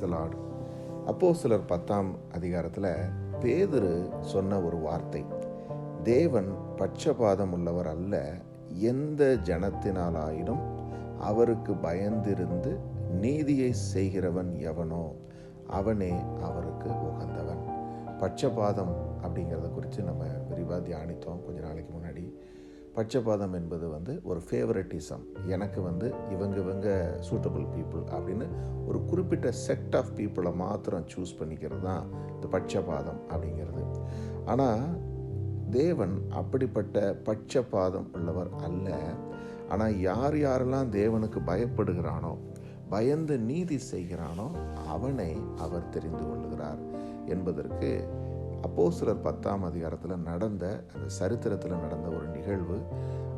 Lord அப்போ சிலர் பத்தாம் அதிகாரத்தில் பேதுரு சொன்ன ஒரு வார்த்தை. தேவன் பட்சபாதம் உள்ளவர் அல்ல எந்த ஜனத்தினாலாயினும் அவருக்கு பயந்திருந்து நீதியை செய்கிறவன் எவனோ அவனே அவருக்கு உகந்தவன். பட்சபாதம் அப்படிங்கிறத குறித்து நம்ம விரிவாக தியானித்தோம் கொஞ்ச நாளைக்கு முன்னாடி. பட்சபாதம் என்பது வந்து ஒரு ஃபேவரட்டிசம் எனக்கு வந்து இவங்க இவங்க சூட்டபிள் பீப்புள் அப்படின்னு ஒரு குறிப்பிட்ட செட் ஆஃப் பீப்புளை மாத்திரம் சூஸ் பண்ணிக்கிறது தான் இந்த பட்சபாதம் அப்படிங்கிறது. ஆனால் தேவன் அப்படிப்பட்ட பட்சபாதம் உள்ளவர் அல்ல. ஆனால் யார் யாரெல்லாம் தேவனுக்கு பயப்படுகிறானோ பயந்து நீதி செய்கிறானோ அவனை அவர் தெரிந்து கொள்ளுகிறார் என்பதற்கு அப்போ சிலர் பத்தாம் அதிகாரத்தில் நடந்த அந்த சரித்திரத்தில் நடந்த ஒரு நிகழ்வு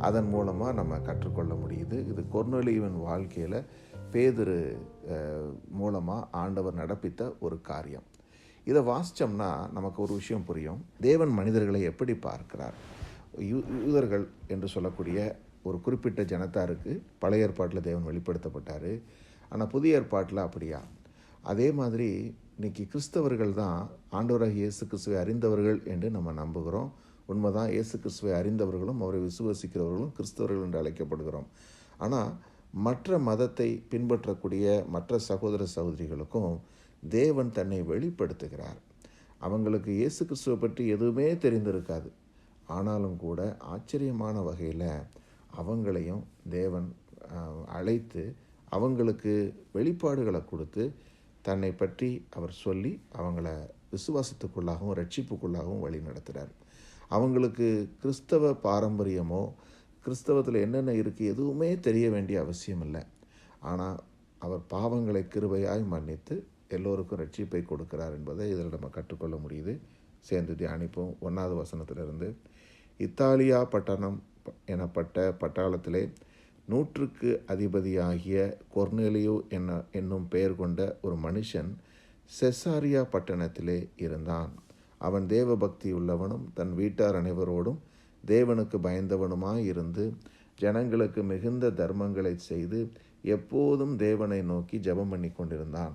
அதன் மூலமாக நம்ம கற்றுக்கொள்ள முடியுது. இது கொர்நொலியுவின் வாழ்க்கையில் பேதுரு மூலமாக ஆண்டவர் நடப்பித்த ஒரு காரியம். இதை வாசித்தோம்னா நமக்கு ஒரு விஷயம் புரியும். தேவன் மனிதர்களை எப்படி பார்க்கிறார்? யூ யூதர்கள் என்று சொல்லக்கூடிய ஒரு குறிப்பிட்ட ஜனத்தாருக்கு பழைய ஏற்பாட்டில் தேவன் வெளிப்படுத்தப்பட்டார். ஆனால் புதிய ஏற்பாட்டில் அப்படியா? அதே மாதிரி இன்றைக்கி கிறிஸ்தவர்கள் தான் ஆண்டவராக இயேசு கிறிஸ்துவை அறிந்தவர்கள் என்று நம்ம நம்புகிறோம். உண்மைதான் இயேசு கிறிஸ்துவை அறிந்தவர்களும் அவரை விசுவசிக்கிறவர்களும் கிறிஸ்தவர்கள் என்று அழைக்கப்படுகிறோம். ஆனால் மற்ற மதத்தை பின்பற்றக்கூடிய மற்ற சகோதர சகோதரிகளுக்கும் தேவன் தன்னை வெளிப்படுத்துகிறார். அவங்களுக்கு இயேசு கிறிஸ்துவை பற்றி எதுவுமே தெரிந்திருக்காது. ஆனாலும் கூட ஆச்சரியமான வகையில் அவங்களையும் தேவன் அழைத்து அவங்களுக்கு வெளிப்பாடுகளை கொடுத்து தன்னை பற்றி அவர் சொல்லி அவங்கள விசுவாசத்துக்குள்ளாகவும் ரட்சிப்புக்குள்ளாகவும் வழி நடத்துகிறார் அவங்களுக்கு கிறிஸ்தவ பாரம்பரியமோ கிறிஸ்தவத்தில் என்னென்ன இருக்குது எதுவுமே தெரிய வேண்டிய அவசியம் இல்லை. ஆனால் அவர் பாவங்களை கிருபையாய் மன்னித்து எல்லோருக்கும் ரட்சிப்பை கொடுக்கிறார் என்பதை இதில் நம்ம கற்றுக்கொள்ள முடியுது. சேர்ந்து தியானிப்போம். ஒன்றாவது வசனத்திலிருந்து இத்தாலியா பட்டணம் எனப்பட்ட பட்டாளத்திலே நூற்றுக்கு அதிபதியாகிய கொர்னேலியோ என்ன என்னும் பெயர் கொண்ட ஒரு மனுஷன் செசாரியா பட்டணத்திலே இருந்தான். அவன் தேவ பக்தி உள்ளவனும் தன் வீட்டார் அனைவரோடும் தேவனுக்கு பயந்தவனுமாய் இருந்து ஜனங்களுக்கு மிகுந்த தர்மங்களை செய்து எப்போதும் தேவனை நோக்கி ஜெபம் பண்ணி கொண்டிருந்தான்.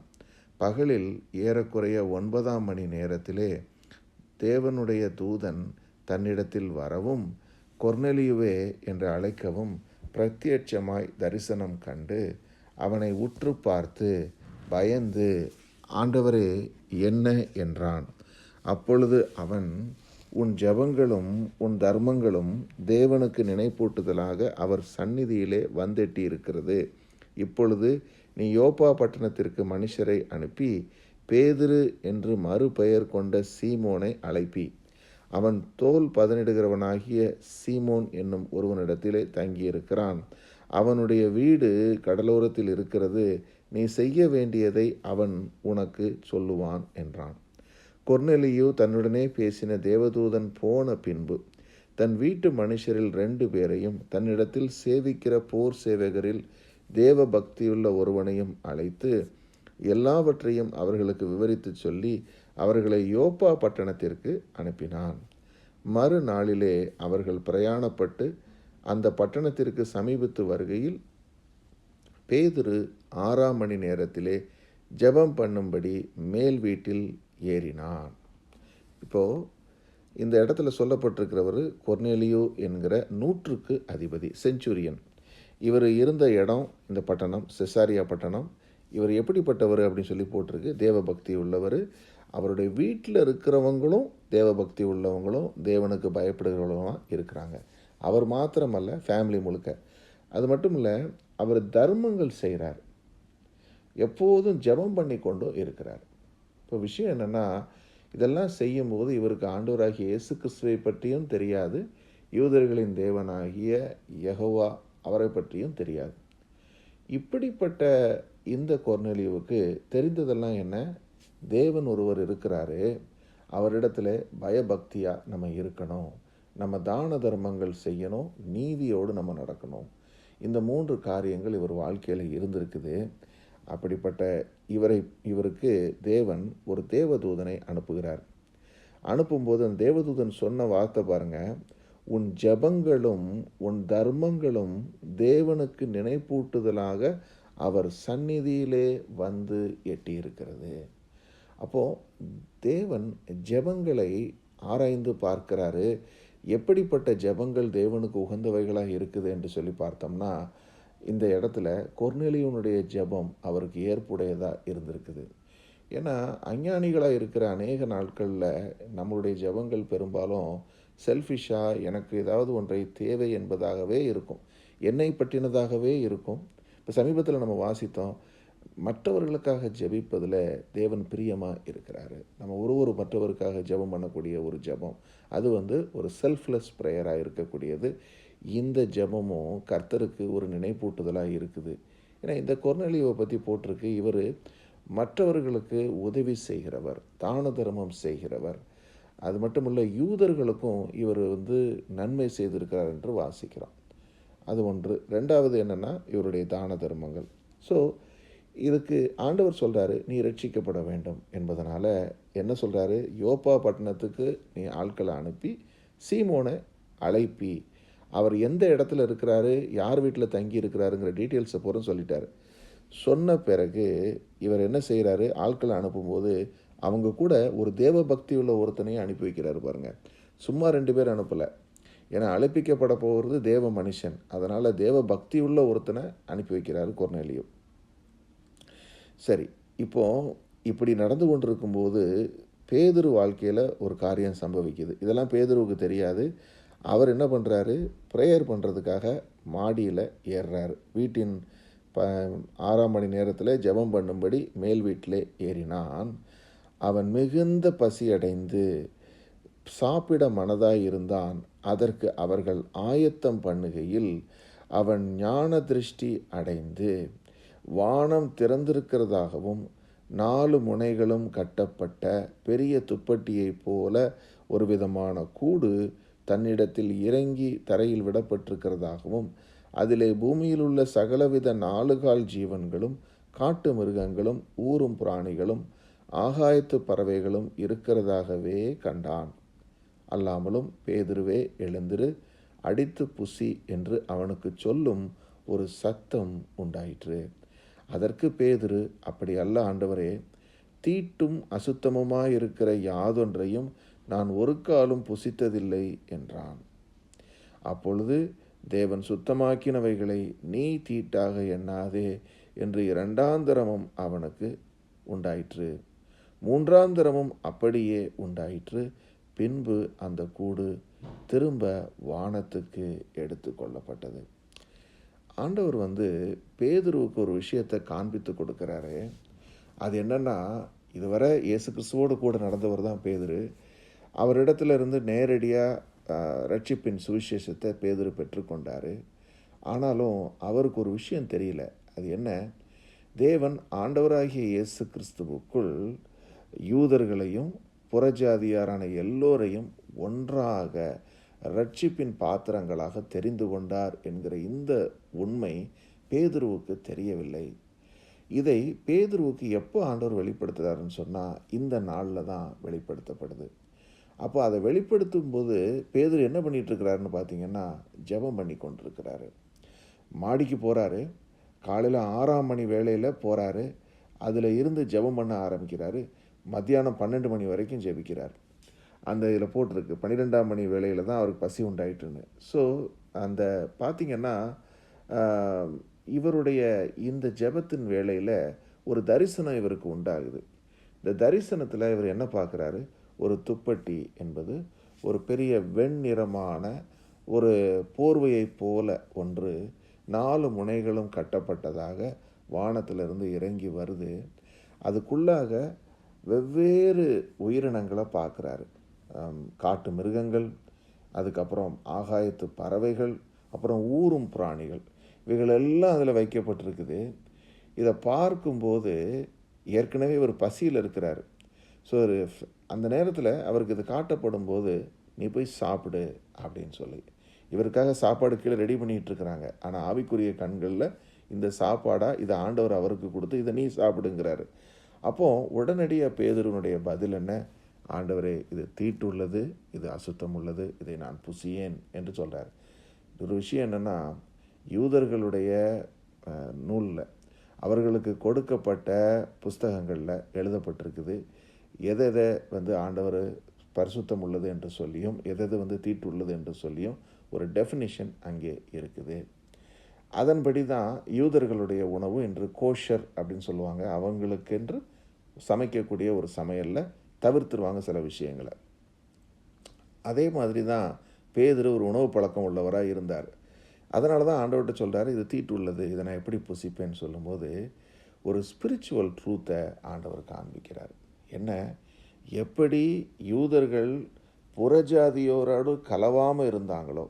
பகலில் ஏறக்குறைய ஒன்பதாம் மணி நேரத்திலே தேவனுடைய தூதன் தன்னிடத்தில் வரவும் கொர்னெலியுவே என்று அழைக்கவும் பிரத்யட்சமாய் தரிசனம் கண்டு அவனை உற்று பார்த்து பயந்து ஆண்டவரே என்ன? என்றான். அப்பொழுது அவன் உன் ஜபங்களும் உன் தர்மங்களும் தேவனுக்கு நினைப்பூட்டுதலாக அவர் சந்நிதியிலே வந்தெட்டி இருக்கிறது இப்பொழுது நீ யோப்பா பட்டணத்திற்கு மனுஷரை அனுப்பி பேதிரு என்று மறுபெயர் கொண்ட சீமோனை அழைப்பி. அவன் தோல் பதனிடுகிறவனாகிய சீமோன் என்னும் ஒருவனிடத்திலே தங்கியிருக்கிறான். அவனுடைய வீடு கடலோரத்தில் இருக்கிறது. நீ செய்ய வேண்டியதை அவன் உனக்கு சொல்லுவான் என்றான். கொர்னெலியு தன்னுடனே பேசின தேவதூதன் போன பின்பு தன் வீட்டு மனுஷரில் ரெண்டு பேரையும் தன்னிடத்தில் சேவிக்கிற போர் சேவகரில் தேவ பக்தியுள்ள ஒருவனையும் அழைத்து எல்லாவற்றையும் அவர்களுக்கு விவரித்து சொல்லி அவர்களை யோப்பா பட்டணத்திற்கு அனுப்பினான். மறுநாளிலே அவர்கள் பிரயாணப்பட்டு அந்த பட்டணத்திற்கு சமீபத்து வருகையில் பேதுரு ஆறாம் மணி நேரத்திலே ஜெபம் பண்ணும்படி மேல் வீட்டில் ஏறினான். இப்போது இந்த இடத்துல சொல்லப்பட்டிருக்கிறவர் கொர்னேலியோ என்கிற நூற்றுக்கு அதிபதி செஞ்சுரியன். இவர் இருந்த இடம் இந்த பட்டணம் செசாரியா பட்டணம். இவர் எப்படிப்பட்டவர் அப்படின்னு சொல்லி போட்டிருக்கு. தேவபக்தி உள்ளவர். அவருடைய வீட்டில் இருக்கிறவங்களும் தேவபக்தி உள்ளவங்களும் தேவனுக்கு பயப்படுகிறவங்களும் இருக்கிறாங்க. அவர் மாத்திரமல்ல ஃபேமிலி முழுக்க. அது மட்டும் இல்லை அவர் தர்மங்கள் செய்கிறார் எப்போதும் ஜபம் பண்ணி கொண்டும் இருக்கிறார். இப்போ விஷயம் என்னென்னா இதெல்லாம் செய்யும்போது இவருக்கு ஆண்டவராகிய இயேசு கிறிஸ்துவை பற்றியும் தெரியாது. யூதர்களின் தேவனாகிய யகோவா அவரை பற்றியும் தெரியாது. இப்படிப்பட்ட இந்த கொர்னெலியுவுக்கு தெரிந்ததெல்லாம் என்ன? தேவன் ஒருவர் இருக்கிறாரு அவரிடத்துல பயபக்தியாக நம்ம இருக்கணும். நம்ம தான தர்மங்கள் செய்யணும் நீதியோடு நம்ம நடக்கணும். இந்த மூன்று காரியங்கள் இவர் வாழ்க்கையில் இருந்திருக்குது. அப்படிப்பட்ட இவரை இவருக்கு தேவன் ஒரு தேவதூதனை அனுப்புகிறார். அனுப்பும்போது அந்த தேவதூதன் சொன்ன வார்த்தை பாருங்க உன் ஜபங்களும் உன் தர்மங்களும் தேவனுக்கு நினைப்பூட்டுதலாக அவர் சந்நிதியிலே வந்து எட்டியிருக்கிறது. அப்போது தேவன் ஜெபங்களை ஆராய்ந்து பார்க்கிறாரு. எப்படிப்பட்ட ஜெபங்கள் தேவனுக்கு உகந்தவைகளாக இருக்குது என்று சொல்லி பார்த்தோம்னா இந்த இடத்துல கொர்நெலியனுடைய ஜெபம் அவருக்கு ஏற்புடையதாக இருந்திருக்குது. ஏன்னா அஞ்ஞானிகளாக இருக்கிற அநேக நாட்களில் நம்மளுடைய ஜெபங்கள் பெரும்பாலும் செல்ஃபிஷாக எனக்கு ஏதாவது ஒன்றை தேவை என்பதாகவே இருக்கும். என்னை பற்றினதாகவே இருக்கும். இப்போ சமீபத்தில் நம்ம வாசித்தோம் மற்றவர்களுக்காக ஜெபிப்பதில் தேவன் பிரியமாக இருக்கிறாரு. நம்ம ஒரு ஒரு மற்றவருக்காக ஜெபம் பண்ணக்கூடிய ஒரு ஜெபம் அது வந்து ஒரு செல்ஃப்லெஸ் ப்ரேயராக இருக்கக்கூடியது. இந்த ஜெபமும் கர்த்தருக்கு ஒரு நினைப்பூட்டுதலாக இருக்குது. ஏன்னா இந்த கொர்நலியை பற்றி போட்டிருக்கு. இவர் மற்றவர்களுக்கு உதவி செய்கிறவர் தான தர்மம் செய்கிறவர். அது மட்டும் இல்லை யூதர்களுக்கும் இவர் வந்து நன்மை செய்திருக்கிறார் என்று வாசிக்கிறோம். அது ஒன்று. ரெண்டாவது என்னென்னா இவருடைய தான தர்மங்கள். ஸோ இதுக்கு ஆண்டவர் சொல்கிறாரு நீ ரட்சிக்கப்பட வேண்டும். என்பதனால் என்ன சொல்கிறாரு யோப்பா பட்டணத்துக்கு நீ ஆட்களை அனுப்பி சீமோனை அழைப்பி. அவர் எந்த இடத்துல இருக்கிறாரு? யார் வீட்டில் தங்கி இருக்கிறாருங்கிற டீட்டெயில்ஸை போகிறோம் சொல்லிட்டாரு. சொன்ன பிறகு இவர் என்ன செய்கிறாரு ஆட்களை அனுப்பும்போது அவங்க கூட ஒரு தேவ பக்தி உள்ள ஒருத்தனையும் அனுப்பி வைக்கிறாரு பாருங்கள் சும்மா ரெண்டு பேர் அனுப்பலை. ஏன்னா அழைப்பிக்கப்பட போகிறது தேவ மனுஷன். அதனால் தேவ பக்தி உள்ள ஒருத்தனை அனுப்பி வைக்கிறாரு கொர்நேலியும் சரி இப்போது இப்படி நடந்து கொண்டிருக்கும்போது பேதுரு வாழ்க்கையில் ஒரு காரியம் சம்பவிக்குது. இதெல்லாம் பேதுருவுக்கு தெரியாது. அவர் என்ன பண்ணுறாரு ப்ரேயர் பண்ணுறதுக்காக மாடியில் ஏறுறாரு. வீட்டின் ப ஆறாம் மணி நேரத்தில் ஜெபம் பண்ணும்படி மேல் வீட்டிலே ஏறினான். அவன் மிகுந்த பசி அடைந்து சாப்பிட மனதாய் இருந்தான். அதற்கு அவர்கள் ஆயத்தம் பண்ணுகையில் அவன் ஞான திருஷ்டி அடைந்து வானம் திறந்திருக்கிறதாகவும் நாலு முனைகளும் கட்டப்பட்ட பெரிய துப்பட்டியைப் போல ஒரு விதமான கூடு தன்னிடத்தில் இறங்கி தரையில் விடப்பட்டிருக்கிறதாகவும் அதிலே பூமியில் உள்ள சகலவித நாலுகால் ஜீவன்களும் காட்டு மிருகங்களும் ஊரும் பிராணிகளும் ஆகாயத்து பறவைகளும் இருக்கிறதாகவே கண்டான். அல்லாமலும் பேதுருவே எழுந்திரு அடித்து புசி என்று அவனுக்கு சொல்லும் ஒரு சத்தம் உண்டாயிற்று. அதற்கு பேதுரு அப்படி அல்ல ஆண்டவரே தீட்டும் அசுத்தமுமாயிருக்கிற யாதொன்றையும் நான் ஒரு காலும் புசித்ததில்லை என்றான். அப்பொழுது தேவன் சுத்தமாக்கினவைகளை நீ தீட்டாக எண்ணாதே என்று இரண்டாந்தரமும் அவனுக்கு உண்டாயிற்று. மூன்றாந்தரமும் அப்படியே உண்டாயிற்று. பின்பு அந்த கூடு திரும்ப வானத்துக்கு எடுத்து கொள்ளப்பட்டது. ஆண்டவர் வந்து பேதுருவுக்கு ஒரு விஷயத்தை காண்பித்து கொடுக்குறாரு. அது என்னென்னா இதுவரை இயேசு கிறிஸ்துவோடு கூட நடந்தவர் தான் பேதுரு. அவரிடத்துல இருந்து நேரடியாக ரட்சிப்பின் சுவிசேஷத்தை பேதுரு பெற்றுக்கொண்டார் ஆனாலும் அவருக்கு ஒரு விஷயம் தெரியல. அது என்ன? தேவன் ஆண்டவராகிய இயேசு கிறிஸ்துவுக்குள் யூதர்களையும் புறஜாதியாரான எல்லோரையும் ஒன்றாக ரட்சிப்பின் பாத்திரங்களாக தெரிந்து கொண்டார் என்கிற இந்த உண்மை பேதுருவுக்கு தெரியவில்லை. இதை பேதுருவுக்கு எப்போ ஆண்டவர் வெளிப்படுத்துகிறாருன்னு சொன்னால் இந்த நாளில் தான் வெளிப்படுத்தப்படுது. அப்போ அதை வெளிப்படுத்தும் போது பேதுரு என்ன பண்ணிகிட்ருக்கிறாருன்னு பார்த்தீங்கன்னா ஜெபம் பண்ணி கொண்டிருக்கிறாரு. மாடிக்கு போகிறாரு காலையில் ஆறாம் மணி வேளையில் போகிறாரு அதில் இருந்து ஜெபம் பண்ண ஆரம்பிக்கிறாரு. மத்தியானம் பன்னெண்டு மணி வரைக்கும் ஜெபிக்கிறார். அந்த இதில் போட்டிருக்கு. பன்னிரெண்டாம் மணி வேலையில் தான் அவருக்கு பசி உண்டாயிட்டுன்னு. ஸோ அந்த பார்த்திங்கன்னா இவருடைய இந்த ஜெபத்தின் வேலையில் ஒரு தரிசனம் இவருக்கு உண்டாகுது. இந்த தரிசனத்தில் இவர் என்ன பார்க்குறாரு ஒரு துப்பட்டி என்பது ஒரு பெரிய வெண்ணிறமான ஒரு போர்வையைப் போல ஒன்று நாலு முனைகளும் கட்டப்பட்டதாக வானத்திலிருந்து இறங்கி வருது. அதுக்குள்ளாக வெவ்வேறு உயிரினங்களை பார்க்குறாரு காட்டு மிருகங்கள் அதுக்கப்புறம் ஆகாயத்து பறவைகள் அப்புறம் ஊறும் பிராணிகள். இவைகள் எல்லாம் அதில் வைக்கப்பட்டிருக்குது. இதை பார்க்கும்போது ஏற்கனவே ஒரு பசியில் இருக்கிறார். ஸோ ஒரு அந்த நேரத்தில் அவருக்கு இது காட்டப்படும் போது நீ போய் சாப்பிடு அப்படின்னு சொல்லி. இவருக்காக சாப்பாடு கீழே ரெடி பண்ணிகிட்டு இருக்கிறாங்க. ஆனால் ஆவிக்குரிய கண்களில் இந்த சாப்பாடாக இதை ஆண்டவர் அவருக்கு கொடுத்து இதை நீ சாப்பிடுங்கிறாரு. அப்போது உடனடியாக பேதருனுடைய பதில் என்ன? ஆண்டவரே இது தீட்டுள்ளது இது அசுத்தம் உள்ளது இதை நான் புசியேன் என்று சொல்கிறார் ஒரு விஷயம் என்னென்னா யூதர்களுடைய நூலில் அவர்களுக்கு கொடுக்கப்பட்ட புஸ்தகங்களில் எழுதப்பட்டிருக்குது. எதை எதை வந்து ஆண்டவர் பரிசுத்தம் உள்ளது என்று சொல்லியும் எதை எது வந்து தீட்டு உள்ளது என்று சொல்லியும் ஒரு டெஃபினிஷன் அங்கே இருக்குது. அதன்படி தான் யூதர்களுடைய உணவு என்று கோஷர் அப்படின்னு சொல்லுவாங்க. அவங்களுக்கென்று சமைக்கக்கூடிய ஒரு சமையலில் தவிர்த்துருவாங்க சில விஷயங்களை. அதே மாதிரி தான் பேதர் ஒரு உணவு பழக்கம் உள்ளவராக இருந்தார். அதனால தான் ஆண்டவர்கிட்ட சொல்கிறாரு இது தீட்டு உள்ளது இதை நான் எப்படி புசிப்பேன்னு சொல்லும்போது ஒரு ஸ்பிரிச்சுவல் ட்ரூத்தை ஆண்டவர் காண்பிக்கிறார். என்ன? எப்படி யூதர்கள் புறஜாதியோரோடு கலவாமல் இருந்தாங்களோ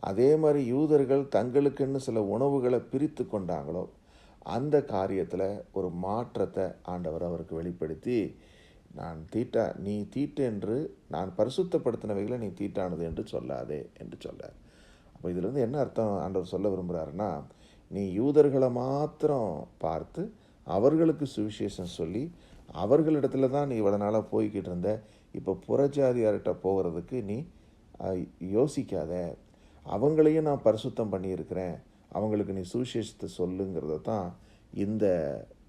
அதே மாதிரி யூதர்கள் தங்களுக்குன்னு சில உணவுகளை பிரித்து கொண்டாங்களோ அந்த காரியத்தில் ஒரு மாற்றத்தை ஆண்டவர் அவருக்கு வெளிப்படுத்தி நான் தீட்டா நீ தீட்டு என்று நான் பரிசுத்தப்படுத்தினவைகளை நீ தீட்டானது என்று சொல்லாதே என்று சொல்லார். அப்போ இதிலேருந்து என்ன அர்த்தம் ஆண்டவர் சொல்ல விரும்புகிறாருன்னா நீ யூதர்களை மாத்திரம் பார்த்து அவர்களுக்கு சுவிசேஷம் சொல்லி அவர்களிடத்துல தான் நீ இவ்வளோ நாளாக போய்கிட்டு இருந்த இப்போ புறஜாதியார்கிட்ட போகிறதுக்கு நீ யோசிக்காத. அவங்களையும் நான் பரிசுத்தம் பண்ணியிருக்கிறேன். அவங்களுக்கு நீ சுவிசேஷத்தை சொல்லுங்கிறத தான் இந்த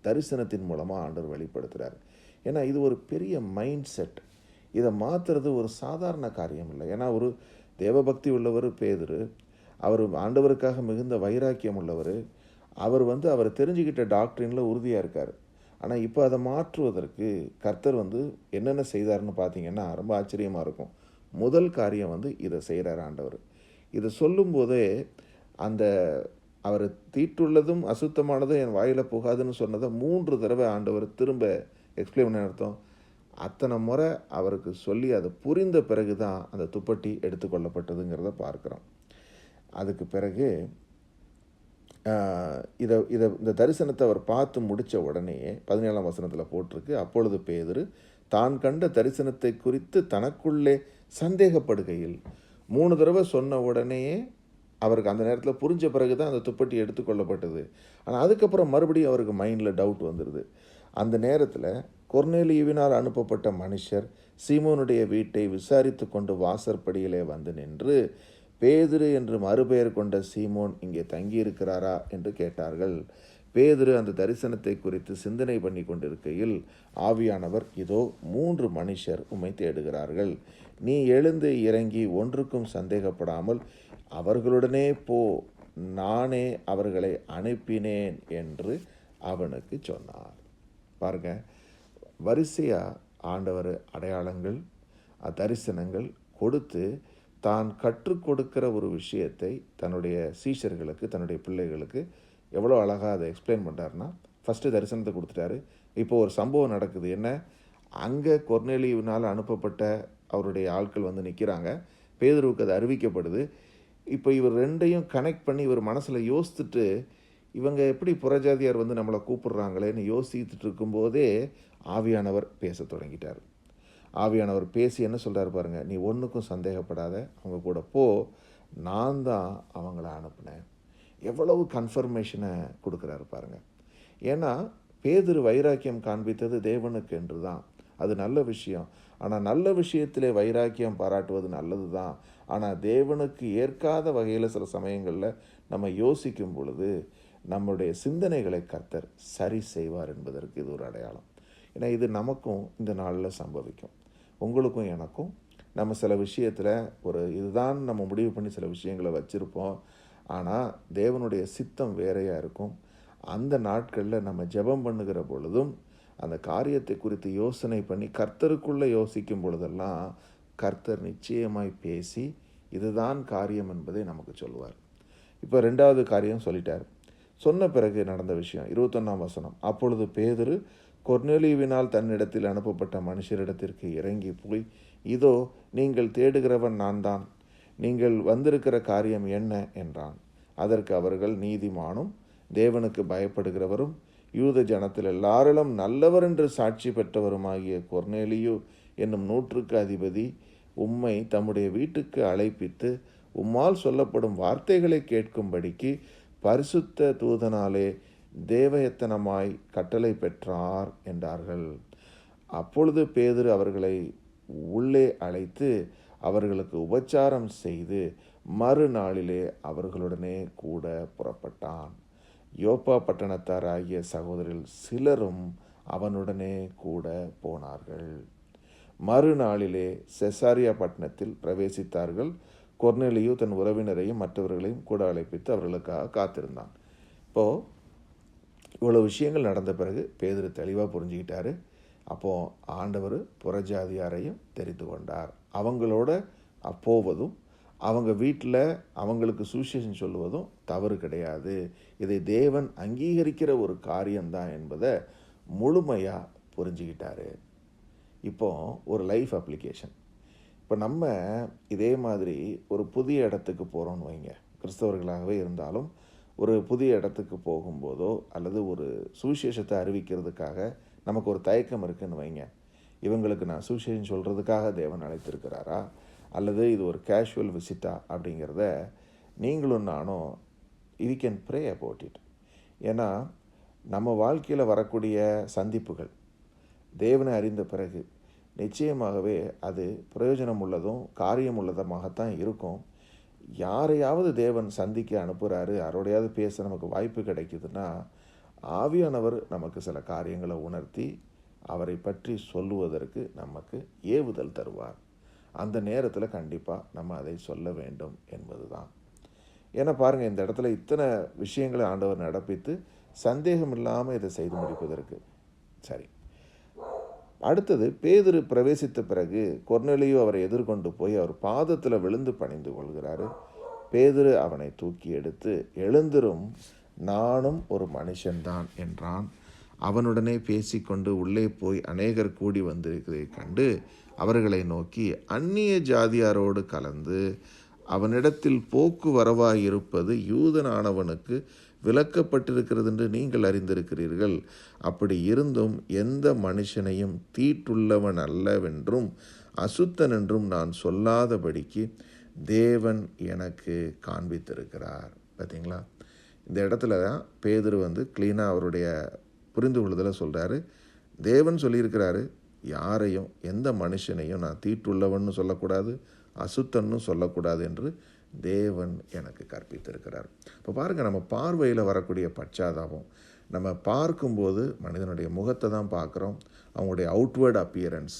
தரிசனத்தின் மூலமாக ஆண்டவர் வெளிப்படுத்துகிறார் ஏன்னா இது ஒரு பெரிய மைண்ட் செட் இதை மாற்றுறது ஒரு சாதாரண காரியம் இல்லை ஏன்னா ஒரு தேவபக்தி உள்ளவர் பேதுரு அவர் ஆண்டவருக்காக மிகுந்த வைராக்கியம் உள்ளவர் அவர் வந்து அவர் தெரிஞ்சுக்கிட்ட டாக்டரினில் உறுதியாக இருக்கார். ஆனால் இப்போ அதை மாற்றுவதற்கு கர்த்தர் வந்து என்னென்ன செய்தார்னு பார்த்தீங்கன்னா ரொம்ப ஆச்சரியமாக இருக்கும். முதல் காரியம் வந்து இதை செய்கிறார் ஆண்டவர். இதை சொல்லும்போதே அந்த அவர் தீட்டுள்ளதும் அசுத்தமானதும் என் வாயில் புகாதுன்னு சொன்னதை மூன்று தடவை ஆண்டவர் திரும்ப எக்ஸ்பிளைன் பண்ண அர்த்தம் அத்தனை முறை அவருக்கு சொல்லி அதை புரிந்த பிறகு தான் அந்த துப்பட்டி எடுத்துக்கொள்ளப்பட்டதுங்கிறத பார்க்குறோம். அதுக்கு பிறகு இதை இதை இந்த தரிசனத்தை அவர் பார்த்து முடித்த உடனே பதினேழாம் வசனத்தில் போட்டிருக்கு. அப்பொழுது பேதர் தான் கண்ட தரிசனத்தை குறித்து தனக்குள்ளே சந்தேகப்படுகையில் மூணு தடவை சொன்ன உடனே அவருக்கு அந்த நேரத்தில் புரிஞ்ச பிறகு தான் அந்த துப்பட்டி எடுத்துக்கொள்ளப்பட்டது. ஆனால் அதுக்கப்புறம் மறுபடியும் அவருக்கு மைண்டில் டவுட் வந்துடுது அந்த நேரத்தில் கொர்னேலியுவினால் அனுப்பப்பட்ட மனுஷர் சீமோனுடைய வீட்டை விசாரித்து கொண்டு வாசற்படியிலே வந்து நின்று பேதுரு என்று மறுபெயர் கொண்ட சீமோன் இங்கே தங்கியிருக்கிறாரா? என்று கேட்டார்கள். பேதுரு அந்த தரிசனத்தை குறித்து சிந்தனை பண்ணி கொண்டிருக்கையில் ஆவியானவர் இதோ மூன்று மனுஷர் உம்மை தேடுகிறார்கள். நீ எழுந்து இறங்கி ஒன்றுக்கும் சந்தேகப்படாமல் அவர்களுடனே போ. நானே அவர்களை அனுப்பினேன் என்று அவனுக்கு சொன்னார். பாருங்க. வரிசையாக ஆண்டவர் அடையாளங்கள் தரிசனங்கள் கொடுத்து தான் கற்றுக் கொடுக்கிற ஒரு விஷயத்தை தன்னுடைய சீஷர்களுக்கு தன்னுடைய பிள்ளைகளுக்கு எவ்வளோ அழகாக அதை எக்ஸ்பிளைன் பண்ணுறாருன்னா ஃபஸ்ட்டு தரிசனத்தை கொடுத்துட்டாரு. இப்போ ஒரு சம்பவம் நடக்குது. என்ன? அங்கே கொர்நேலியுனால் அனுப்பப்பட்ட அவருடைய ஆட்கள் வந்து நிற்கிறாங்க பேதருவுக்கு அது அறிவிக்கப்படுது. இப்போ இவர் ரெண்டையும் கனெக்ட் பண்ணி இவர் மனசில் யோசித்துட்டு இவங்க எப்படி புறஜாதியார் வந்து நம்மளை கூப்பிடுறாங்களேன்னு யோசித்துட்டு இருக்கும்போதே ஆவியானவர் பேச தொடங்கிட்டார். ஆவியானவர் பேசி என்ன சொல்கிறார் பாருங்க நீ ஒன்றுக்கும் சந்தேகப்படாத அவங்க கூட போ நான் தான் அவங்கள அனுப்புனேன். எவ்வளவு கன்ஃபர்மேஷனை கொடுக்குறாரு பாருங்கள் ஏன்னா பேதுரு வைராக்கியம் காண்பித்தது தேவனுக்கு என்று தான் அது நல்ல விஷயம். ஆனால் நல்ல விஷயத்திலே வைராக்கியம் பாராட்டுவது நல்லது தான் ஆனால் தேவனுக்கு ஏற்காத வகையில் சில சமயங்களில் நம்ம யோசிக்கும் பொழுது நம்முடைய சிந்தனைகளை கர்த்தர் சரி செய்வார் என்பதற்கு இது ஒரு அடையாளம். ஏன்னா இது நமக்கும் இந்த நாளில் சம்பவிக்கும். உங்களுக்கும் எனக்கும் நம்ம சில விஷயத்தில் ஒரு இதுதான் நம்ம முடிவு பண்ணி சில விஷயங்களை வச்சுருப்போம். ஆனால் தேவனுடைய சித்தம் வேறையாக இருக்கும். அந்த நாட்களில் நம்ம ஜெபம் பண்ணுகிற பொழுதும் அந்த காரியத்தை குறித்து யோசனை பண்ணி கர்த்தருக்குள்ளே யோசிக்கும் பொழுதெல்லாம் கர்த்தர் நிச்சயமாய் பேசி இதுதான் காரியம் என்பதை நமக்கு சொல்லுவார். இப்போ ரெண்டாவது காரியம் சொல்லிட்டார். சொன்ன பிறகு நடந்த விஷயம். இருபத்தொன்னாம் வசனம். அப்பொழுது பேதுரு கொர்னேலியுவினால் தன்னிடத்தில் அனுப்பப்பட்ட மனுஷரிடத்திற்கு இறங்கி போய் இதோ நீங்கள் தேடுகிறவன் நான் தான் நீங்கள் வந்திருக்கிற காரியம் என்ன? என்றான். அதற்கு அவர்கள் நீதிமானும் தேவனுக்கு பயப்படுகிறவரும் யூத ஜனத்தில் எல்லாரிலும் நல்லவர் என்று சாட்சி பெற்றவருமாகிய கொர்னேலியு என்னும் நூற்றுக்கு அதிபதி உம்மை தம்முடைய வீட்டுக்கு அழைப்பித்து உம்மால் சொல்லப்படும் வார்த்தைகளை கேட்கும்படிக்கு பரிசுத்த தூதனாலே தேவயத்தனமாய் கட்டளை பெற்றார் என்றார்கள். அப்பொழுது பேதுரு அவர்களை உள்ளே அழைத்து அவர்களுக்கு உபச்சாரம் செய்து மறுநாளிலே அவர்களுடனே கூட புறப்பட்டான். யோப்பா பட்டணத்தார் ஆகிய சகோதரில் சிலரும் அவனுடனே கூட போனார்கள். மறுநாளிலே செசாரியா பட்டணத்தில் பிரவேசித்தார்கள். கொர்னேலியோ தன் உறவினரையும் மற்றவர்களையும் கூட அழைப்பித்து அவர்களுக்காக காத்திருந்தான். இப்போது இவ்வளோ விஷயங்கள் நடந்த பிறகு பேதர் தெளிவாக புரிஞ்சுக்கிட்டாரு. அப்போது ஆண்டவர் புறஜாதியாரையும் தெரிந்து கொண்டார். அவங்களோட போவதும் அவங்க வீட்டில் அவங்களுக்கு சுவிசேஷன் சொல்லுவதும் தவறு கிடையாது. இதை தேவன் அங்கீகரிக்கிற ஒரு காரியம்தான் என்பதை முழுமையாக புரிஞ்சுக்கிட்டாரு. இப்போ ஒரு லைஃப் அப்ளிகேஷன். இப்போ நம்ம இதே மாதிரி ஒரு புதிய இடத்துக்கு போகிறோன்னு வைங்க. கிறிஸ்தவர்களாகவே இருந்தாலும் ஒரு புதிய இடத்துக்கு போகும்போதோ அல்லது ஒரு சுவிசேஷத்தை அறிவிக்கிறதுக்காக நமக்கு ஒரு தயக்கம் இருக்குன்னு வைங்க. இவங்களுக்கு நான் சுவிசேஷம் சொல்கிறதுக்காக தேவன் அழைத்திருக்கிறாரா? அல்லது இது ஒரு கேஷுவல் விசிட்டா அப்படிங்கிறத நீங்களும் நானும் we can pray about it ஏன்னா நம்ம வாழ்க்கையில் வரக்கூடிய சந்திப்புகள் தேவனை அறிந்த பிறகு நிச்சயமாகவே அது பிரயோஜனம் உள்ளதும் காரியம் உள்ளதுமாகத்தான் இருக்கும். யாரையாவது தேவன் சந்திக்க அனுப்புகிறாரு யாரோடையாவது பேச நமக்கு வாய்ப்பு கிடைக்குதுன்னா ஆவியானவர் நமக்கு சில காரியங்களை உணர்த்தி அவரை பற்றி சொல்லுவதற்கு நமக்கு ஏவுதல் தருவார். அந்த நேரத்தில் கண்டிப்பாக நம்ம அதை சொல்ல வேண்டும் என்பது தான் ஏன்னா பாருங்கள் இந்த இடத்துல இத்தனை விஷயங்களை ஆண்டவர் நடப்பித்து சந்தேகம் இல்லாமல் இதை செய்து முடிப்பதற்கு. சரி. அடுத்தது பேதுரு பிரவேசித்த பிறகு கொர்நெலியோ அவரை எதிர்கொண்டு போய் அவர் பாதத்தில் விழுந்து பணிந்து கொள்கிறாரு. பேதுரு அவனை தூக்கி எடுத்து எழுந்திரும் நானும் ஒரு மனுஷன்தான் என்றான். அவனுடனே பேசிக்கொண்டு உள்ளே போய் அநேகர் கூடி வந்திருக்கிறதை கண்டு அவர்களை நோக்கி அந்நிய ஜாதியாரோடு கலந்து அவனிடத்தில் போக்கு இருப்பது யூதனானவனுக்கு விளக்கப்பட்டிருக்கிறது என்று நீங்கள் அறிந்திருக்கிறீர்கள். அப்படி இருந்தும் எந்த மனுஷனையும் தீட்டுள்ளவன் அல்லவென்றும் அசுத்தன் என்றும் நான் சொல்லாதபடிக்கு தேவன் எனக்கு காண்பித்திருக்கிறார். பார்த்தீங்களா இந்த இடத்துல தான் பேதர் வந்து க்ளீனாக அவருடைய புரிந்து கொள்ளுதலை சொல்கிறாரு தேவன் சொல்லியிருக்கிறாரு யாரையும் எந்த மனுஷனையும் நான் தீட்டுள்ளவன்னு சொல்லக்கூடாது அசுத்தன்னு சொல்லக்கூடாது என்று தேவன் எனக்கு கற்பித்திருக்கிறார். இப்போ பாருங்கள் நம்ம பார்வையில் வரக்கூடிய பச்சாதாபம். நம்ம பார்க்கும்போது மனிதனுடைய முகத்தை தான் பார்க்குறோம். அவங்களுடைய அவுட்வேர்ட் அப்பியரன்ஸ்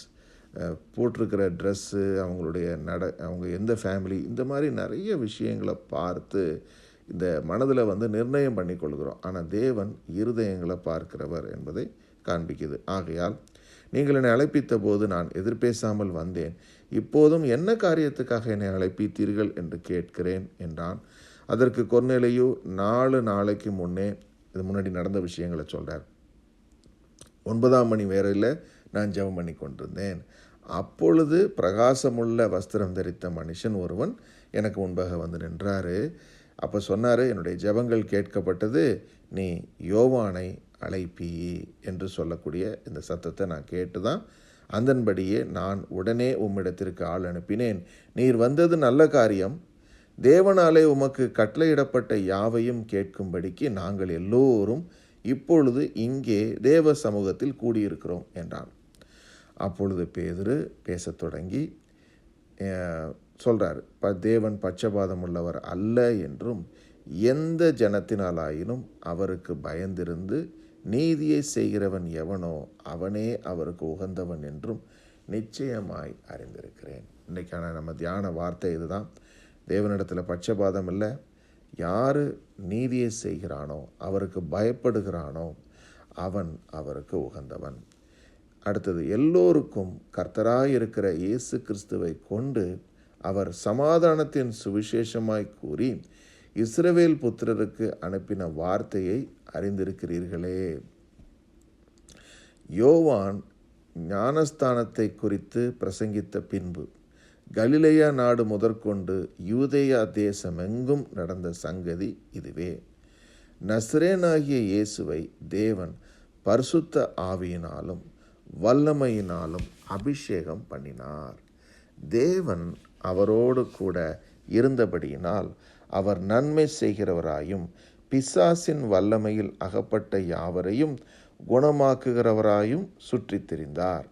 போட்டிருக்கிற ட்ரெஸ்ஸு அவங்களுடைய நட அவங்க எந்த ஃபேமிலி இந்த மாதிரி நிறைய விஷயங்களை பார்த்து இந்த மனதில் வந்து நிர்ணயம் பண்ணி கொள்கிறோம். ஆனால் தேவன் இருதயங்களை பார்க்கிறவர் என்பதை காண்பிக்குது. ஆகையால் நீங்கள் என்னை அழைப்பித்த போது நான் எதிர்பேசாமல் வந்தேன். இப்போதும் என்ன காரியத்துக்காக என்னை அழைப்பித்தீர்கள் என்று கேட்கிறேன் என்றான். அதற்கு கொர்நேலையோ நாலு நாளைக்கு முன்னே இது முன்னாடி நடந்த விஷயங்களை சொல்கிறார் ஒன்பதாம் மணி வேறையில் நான் ஜெபம் பண்ணி கொண்டிருந்தேன். அப்பொழுது பிரகாசமுள்ள வஸ்திரம் தரித்த மனுஷன் ஒருவன் எனக்கு முன்பாக வந்து நின்றாரு. அப்போ சொன்னார் என்னுடைய ஜெபங்கள் கேட்கப்பட்டது நீ யோவானை அழைப்பி என்று சொல்லக்கூடிய இந்த சத்தத்தை நான் கேட்டு தான் அதன்படியே நான் உடனே உம்மிடத்திற்கு ஆள் அனுப்பினேன். நீர் வந்தது நல்ல காரியம். தேவனாலே உமக்கு கட்டளையிடப்பட்ட யாவையும் கேட்கும்படிக்கு நாங்கள் எல்லோரும் இப்பொழுது இங்கே தேவ சமூகத்தில் கூடியிருக்கிறோம் என்றான். அப்பொழுது பேதுரு பேசத் தொடங்கி சொல்கிறார் ப தேவன் பட்சபாதம் உள்ளவர் அல்ல என்றும் எந்த ஜனத்தினாலாயினும் அவருக்கு பயந்திருந்து நீதியை செய்கிறவன் எவனோ அவனே அவருக்கு உகந்தவன் என்றும் நிச்சயமாய் அறிந்திருக்கிறேன். இன்றைக்கான நம்ம தியான வார்த்தை இதுதான். தேவனிடத்தில் பட்சபாதம் இல்லை. யார் நீதியை செய்கிறானோ அவருக்கு பயப்படுகிறானோ அவன் அவருக்கு உகந்தவன். அடுத்தது எல்லோருக்கும் கர்த்தராயிருக்கிற இயேசு கிறிஸ்துவை கொண்டு அவர் சமாதானத்தின் சுவிசேஷமாய் கூறி இஸ்ரவேல் புத்திரருக்கு அனுப்பின வார்த்தையை அறிந்திருக்கிறீர்களே. யோவான் ஞானஸ்தானத்தை குறித்து பிரசங்கித்த பின்பு கலிலேயா நாடு முதற்கொண்டு யூதேயா தேசமெங்கும் நடந்த சங்கதி இதுவே. நஸ்ரேனாகிய இயேசுவை தேவன் பரிசுத்த ஆவியினாலும் வல்லமையினாலும் அபிஷேகம் பண்ணினார். தேவன் அவரோடு கூட இருந்தபடியினால் அவர் நன்மை செய்கிறவராயும் பிசாசின் வல்லமையில் அகப்பட்ட யாவரையும் குணமாக்குகிறவராயும் சுற்றித் திரிந்தார்.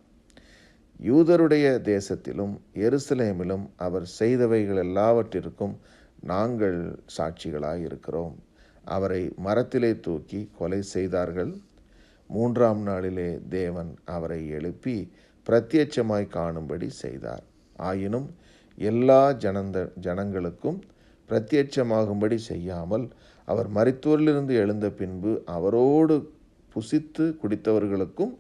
யூதருடைய தேசத்திலும் எருசலேமிலும் அவர் செய்தவைகள் எல்லாவற்றிற்கும் நாங்கள் சாட்சிகளாக இருக்கிறோம். அவரை மரத்திலே தூக்கி கொலை செய்தார்கள். மூன்றாம் நாளிலே தேவன் அவரை எழுப்பி பிரத்யட்சமாய் காணும்படி செய்தார். ஆயினும் எல்லா ஜனந்த ஜனங்களுக்கும் பிரத்யட்சமாகும்படி செய்யாமல் அவர் மருத்துவரிலிருந்து எழுந்த பின்பு அவரோடு புசித்து குடித்தவர்களுக்கும்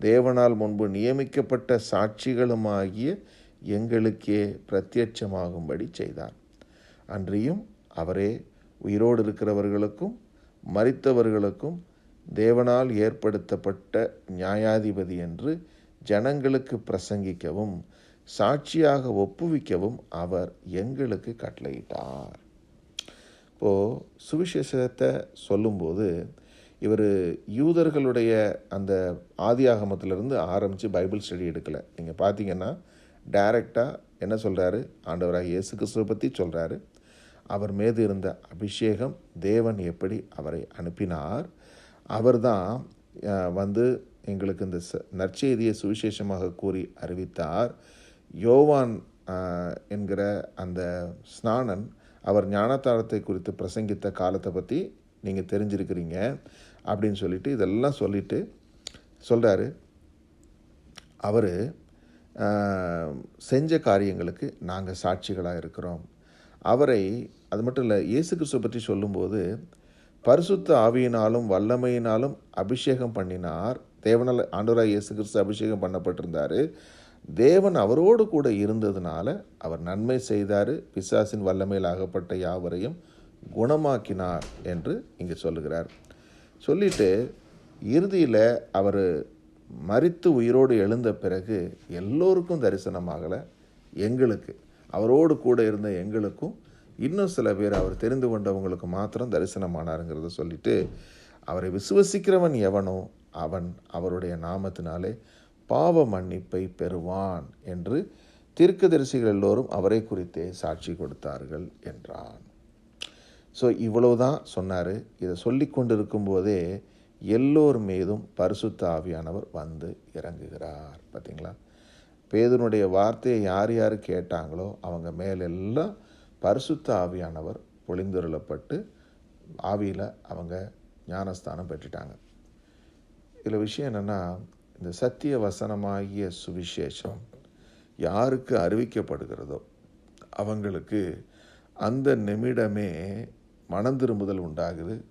தேவனால் முன்பு நியமிக்கப்பட்ட சாட்சிகளுமாகிய எங்களுக்கே பிரத்யட்சமாகும்படி செய்தார். அன்றியும் அவரே உயிரோடு இருக்கிறவர்களுக்கும் மறித்தவர்களுக்கும் தேவனால் ஏற்படுத்தப்பட்ட நியாயாதிபதி என்று ஜனங்களுக்கு பிரசங்கிக்கவும் சாட்சியாக ஒப்புவிக்கவும் அவர் எங்களுக்கு கட்டளையிட்டார். இப்போது சுவிசேஷத்தை சொல்லும்போது இவர் யூதர்களுடைய அந்த ஆதியாகமத்திலிருந்து ஆரம்பித்து பைபிள் ஸ்டடி எடுக்கலை. நீங்கள் பார்த்தீங்கன்னா டைரெக்டாக என்ன சொல்கிறாரு ஆண்டவராக இயேசு கிறிஸ்துவை பற்றி சொல்கிறாரு அவர் மீது இருந்த அபிஷேகம் தேவன் எப்படி அவரை அனுப்பினார்? அவர் தான் வந்து எங்களுக்கு இந்த ச நற்செய்தியை சுவிசேஷமாக கூறி அறிவித்தார். யோவான் என்கிற அந்த ஸ்நானன் அவர் ஞானத்தாரத்தை குறித்து பிரசங்கித்த காலத்தை பற்றி நீங்கள் தெரிஞ்சிருக்கிறீங்க அப்படின்னு சொல்லிட்டு இதெல்லாம் சொல்லிட்டு சொல்கிறாரு அவர் செஞ்ச காரியங்களுக்கு நாங்கள் சாட்சிகளாக இருக்கிறோம். அவரை அது மட்டும் இல்லை இயேசு கிறிஸ்துவை பற்றி சொல்லும்போது பரிசுத்த ஆவியினாலும் வல்லமையினாலும் அபிஷேகம் பண்ணினார். தேவனால் ஆண்டவராக இயேசு கிறிஸ்து அபிஷேகம் பண்ணப்பட்டிருந்தார். தேவன் அவரோடு கூட இருந்ததுனால அவர் நன்மை செய்தார். பிசாசின் வல்லமையில் ஆகப்பட்ட யாவரையும் குணமாக்கினார் என்று இங்கே சொல்லுகிறார். சொல்லிட்டு இறுதியில் அவர் மறித்து உயிரோடு எழுந்த பிறகு எல்லோருக்கும் தரிசனமாகலை எங்களுக்கு அவரோடு கூட இருந்த எங்களுக்கும் இன்னும் சில பேர் அவர் தெரிந்து கொண்டவங்களுக்கு மாத்திரம் தரிசனமானாருங்கிறத சொல்லிட்டு அவரை விசுவசிக்கிறவன் எவனோ அவன் அவருடைய நாமத்தினாலே பாவ மன்னிப்பை பெறுவான் என்று தீர்க்கதரிசிகள் எல்லோரும் அவரை குறித்தே சாட்சி கொடுத்தார்கள் என்றான். ஸோ இவ்வளவுதான் சொன்னார். இதை சொல்லி கொண்டிருக்கும் போதே எல்லோர் மீதும் பரிசுத்த ஆவியானவர் வந்து இறங்குகிறார். பார்த்தீங்களா? பேதனுடைய வார்த்தையை யார் யார் கேட்டாங்களோ அவங்க மேலெல்லாம் பரிசுத்த ஆவியானவர் பொழிந்துருளப்பட்டு ஆவியில் அவங்க ஞானஸ்தானம் பெற்றுட்டாங்க. இதில் விஷயம் என்னென்னா இந்த சத்திய வசனமாகிய சுவிசேஷம் யாருக்கு அறிவிக்கப்படுகிறதோ அவங்களுக்கு அந்த நிமிடமே மனம் திரும்புதல் உண்டாகுது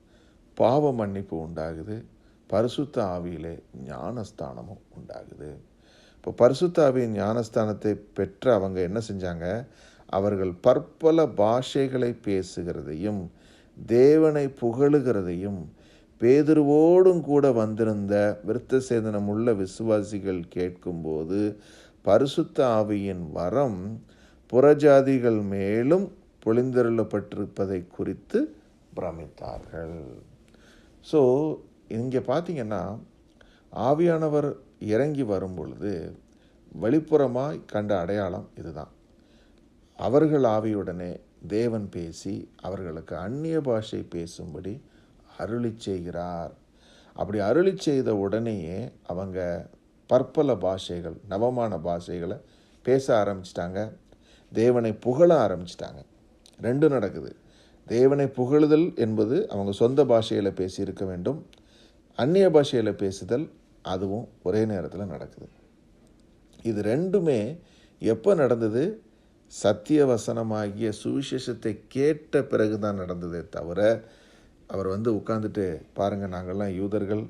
பாவ மன்னிப்பு உண்டாகுது பரிசுத்த ஆவியிலே ஞானஸ்தானமும் உண்டாகுது. இப்போ பரிசுத்த ஆவியின் ஞானஸ்தானத்தை பெற்ற அவங்க என்ன செஞ்சாங்க? அவர்கள் பற்பல பாஷைகளை பேசுகிறதையும் தேவனை புகழுகிறதையும் பேதுருவோடும் கூட வந்திருந்த விருத்த சேதனம் உள்ள விசுவாசிகள் கேட்கும்போது பரிசுத்த ஆவியின் வரம் புறஜாதிகள் மேலும் பொழிந்தருளப்பட்டிருப்பதை குறித்து பிரமித்தார்கள். ஸோ இங்கே பார்த்தீங்கன்னா ஆவியானவர் இறங்கி வரும் பொழுது வெளிப்புறமாய் கண்ட அடையாளம் இதுதான். அவர்கள் ஆவியுடனே தேவன் பேசி அவர்களுக்கு அந்நிய பாஷை பேசும்படி அருளி செய்கிறார். அப்படி அருளி செய்த உடனேயே அவங்க பற்பல பாஷைகள் நவமான பாஷைகளை பேச ஆரம்பிச்சிட்டாங்க. தேவனை புகழ ஆரம்பிச்சிட்டாங்க. ரெண்டும் நடக்குது. தேவனை புகழுதல் என்பது அவங்க சொந்த பாஷையில் பேசியிருக்க வேண்டும். அந்நிய பாஷையில் பேசுதல் அதுவும் ஒரே நேரத்தில் நடக்குது. இது ரெண்டுமே எப்போ நடந்தது? சத்திய வசனமாகிய சுவிசேஷத்தை கேட்ட பிறகு தான் நடந்ததே தவிர அவர் வந்து உட்காந்துட்டு பாருங்கள் நாங்கள்லாம் யூதர்கள்.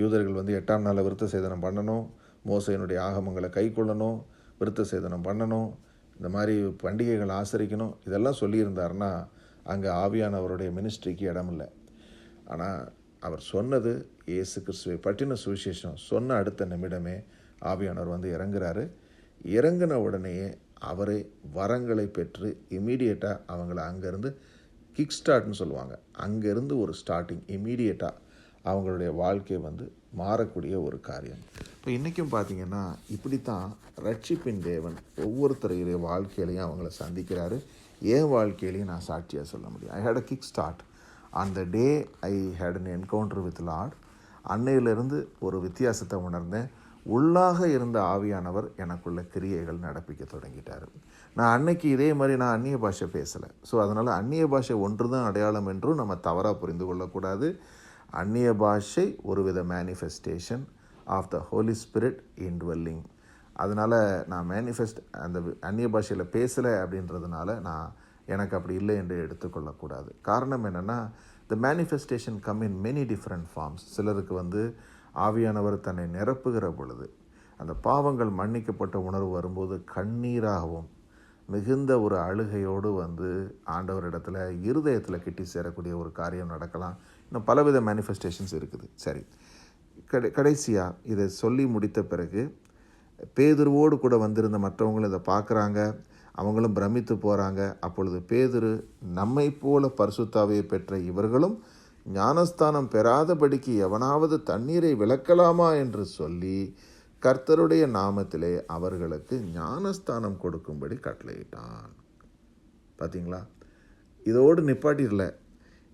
யூதர்கள் வந்து எட்டாம் நாளில் விருத்த சேதனம் பண்ணணும். மோசையினுடைய ஆகமங்களை கை கொள்ளணும். விருத்த சேதனம் பண்ணணும். இந்த மாதிரி பண்டிகைகள் ஆசரிக்கணும். இதெல்லாம் சொல்லியிருந்தாருன்னா அங்கே ஆவியானவருடைய மினிஸ்ட்ரிக்கு இடம் இல்லை ஆனால் அவர் சொன்னது இயேசு கிறிஸ்துவை பற்றின சுவிசேஷம். சொன்ன அடுத்த நிமிடமே ஆவியானவர் வந்து இறங்குறாரு. இறங்கின உடனேயே அவரே வரங்களை பெற்று இமீடியட்டாக அவங்கள அங்கேருந்து கிக் ஸ்டார்ட்னு சொல்லுவாங்க. அங்கேருந்து ஒரு ஸ்டார்டிங் இமீடியட்டாக அவங்களுடைய வாழ்க்கை வந்து மாறக்கூடிய ஒரு காரியம். இப்போ இன்றைக்கும் பார்த்தீங்கன்னா இப்படி தான் ரட்சிப்பின் தேவன் ஒவ்வொருத்தரையுடைய வாழ்க்கையிலையும் அவங்கள சந்திக்கிறாரு. என் வாழ்க்கையிலையும் நான் சாட்சியாக சொல்ல முடியும். I had a kick start அந்த day I had an encounter with Lord அன்னையிலேருந்து ஒரு வித்தியாசத்தை உணர்ந்தேன். உள்ளாக இருந்த ஆவியானவர் எனக்குள்ள கிரியைகள் நடப்பிக்க தொடங்கிட்டார். நான் அன்னைக்கு இதே மாதிரி நான் அந்நிய பாஷை பேசலை. ஸோ அதனால் அந்நிய பாஷை ஒன்று தான் அடையாளம் என்றும் நம்ம தவறாக புரிந்து கொள்ளக்கூடாது. அந்நிய பாஷை ஒருவித manifestation of the holy spirit indwelling அதனால் நான் மேனிஃபெஸ்ட் அந்த அந்நிய பாஷையில் பேசலை அப்படின்றதுனால நான் எனக்கு அப்படி இல்லை என்று எடுத்துக்கொள்ளக்கூடாது காரணம் என்னென்னா the manifestation come in many different forms சிலருக்கு வந்து ஆவியானவர் தன்னை நிரப்புகிற பொழுது அந்த பாவங்கள் மன்னிக்கப்பட்ட உணர்வு வரும்போது கண்ணீராகவும் மிகுந்த ஒரு அழுகையோடு வந்து ஆண்டவரிடத்துல இருதயத்தில் கிட்டி சேரக்கூடிய ஒரு காரியம் நடக்கலாம். இன்னும் பலவித மேனிஃபெஸ்டேஷன்ஸ் இருக்குது. சரி. கடை கடைசியாக இதை சொல்லி முடித்த பிறகு பேதுருவோடு கூட வந்திருந்த மற்றவங்களும் இதை பார்க்குறாங்க. அவங்களும் பிரமித்து போகிறாங்க அப்பொழுது பேதுரு நம்மை போல பரிசுத்தாவையை பெற்ற இவர்களும் ஞானஸ்தானம் பெறாதபடிக்கு எவனாவது தண்ணீரை விளக்கலாமா என்று சொல்லி கர்த்தருடைய நாமத்திலே அவர்களுக்கு ஞானஸ்தானம் கொடுக்கும்படி கட்டளையிட்டான். பார்த்தீங்களா இதோடு நிப்பாட்டிடல.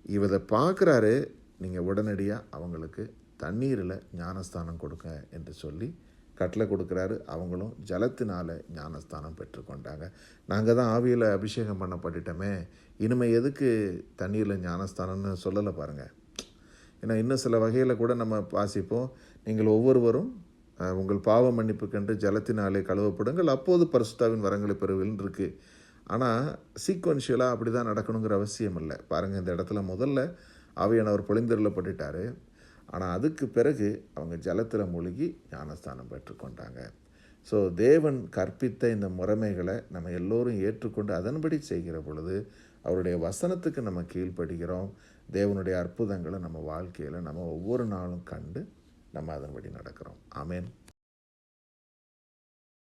இவதை பார்க்குறாரு நீங்கள் உடனடியாக அவங்களுக்கு தண்ணீரில் ஞானஸ்தானம் கொடுங்க என்று சொல்லி கட்டளை கொடுக்குறாரு. அவங்களும் ஜலத்தினால ஞானஸ்தானம் பெற்றுக்கொண்டாங்க நாங்கள் தான் ஆவியில் அபிஷேகம் பண்ணப்பட்டுட்டோமே. இனிமேல் எதுக்கு தண்ணீரில் ஞானஸ்தானம்னு சொல்லலை பாருங்கள் ஏன்னா இன்னும் சில வகையில் கூட நம்ம வாசிப்போம். நீங்கள் ஒவ்வொருவரும் உங்கள் பாவ மன்னிப்புக்கென்று ஜலத்தினாலே கழுவப்படுங்கள். அப்போது பரிசுத்தாவின் வரங்களை பெறுவீர்கள் இருக்குது ஆனால் சீக்வன்ஷியலாக அப்படி தான் நடக்கணுங்கிற அவசியம் இல்லை. பாருங்கள் இந்த இடத்துல முதல்ல ஆவியானவர் பொழிந்தருளப்பட்டுட்டாரு ஆனால் அதுக்கு பிறகு அவங்க ஜலத்தில் மூழ்கி ஞானஸ்தானம் பெற்றுக்கொண்டாங்க ஸோ தேவன் கற்பித்த இந்த முறைமைகளை நம்ம எல்லோரும் ஏற்றுக்கொண்டு அதன்படி செய்கிற பொழுது அவருடைய வசனத்துக்கு நம்ம கீழ்ப்படுகிறோம். தேவனுடைய அற்புதங்களை நம்ம வாழ்க்கையில் நம்ம ஒவ்வொரு நாளும் கண்டு நம்ம அதன்படி நடக்கிறோம். ஆமென்.